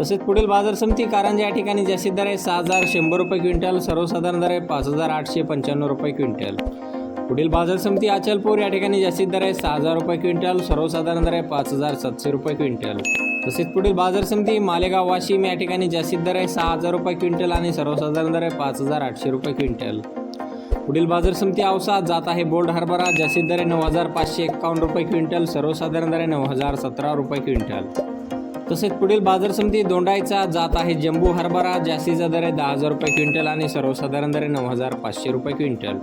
तसेच पुढील बाजार समिती कारंजा या ठिकाणी जास्तीत दर आहे सहा हजार शंभर रुपये क्विंटल सर्वसाधारण दर आहे पाच हजार आठशे पंच्याण्णव रुपये क्विंटल. पुढील बाजार समिती अचलपूर या ठिकाणी जास्तीत दर आहे सहा हजार रुपये क्विंटल सर्वसाधारण दर आहे पाच हजार सातशे रुपये क्विंटल. तसेच पुढील बाजार समिती मालेगाव वाशिम या ठिकाणी जास्तीत दर आहे सहा हजार रुपये क्विंटल आणि सर्वसाधारण दर आहे पाच हजार आठशे रुपये क्विंटल. पुढील बाजार समिती औसा जात आहे बोल्ड हरभरा जास्तीत दर आहे नऊ हजार पाचशे एक्कावन्न रुपये क्विंटल सर्वसाधारण दर आहे नऊ हजार सतरा रुपये क्विंटल. तसेच पुढील बाजार समिती दोंडायचा जात आहे जम्बू हरभरा जास्तीचा दर आहे दहा हजार रुपये क्विंटल आणि सर्वसाधारण दर आहे नऊ हजार पाचशे रुपये क्विंटल.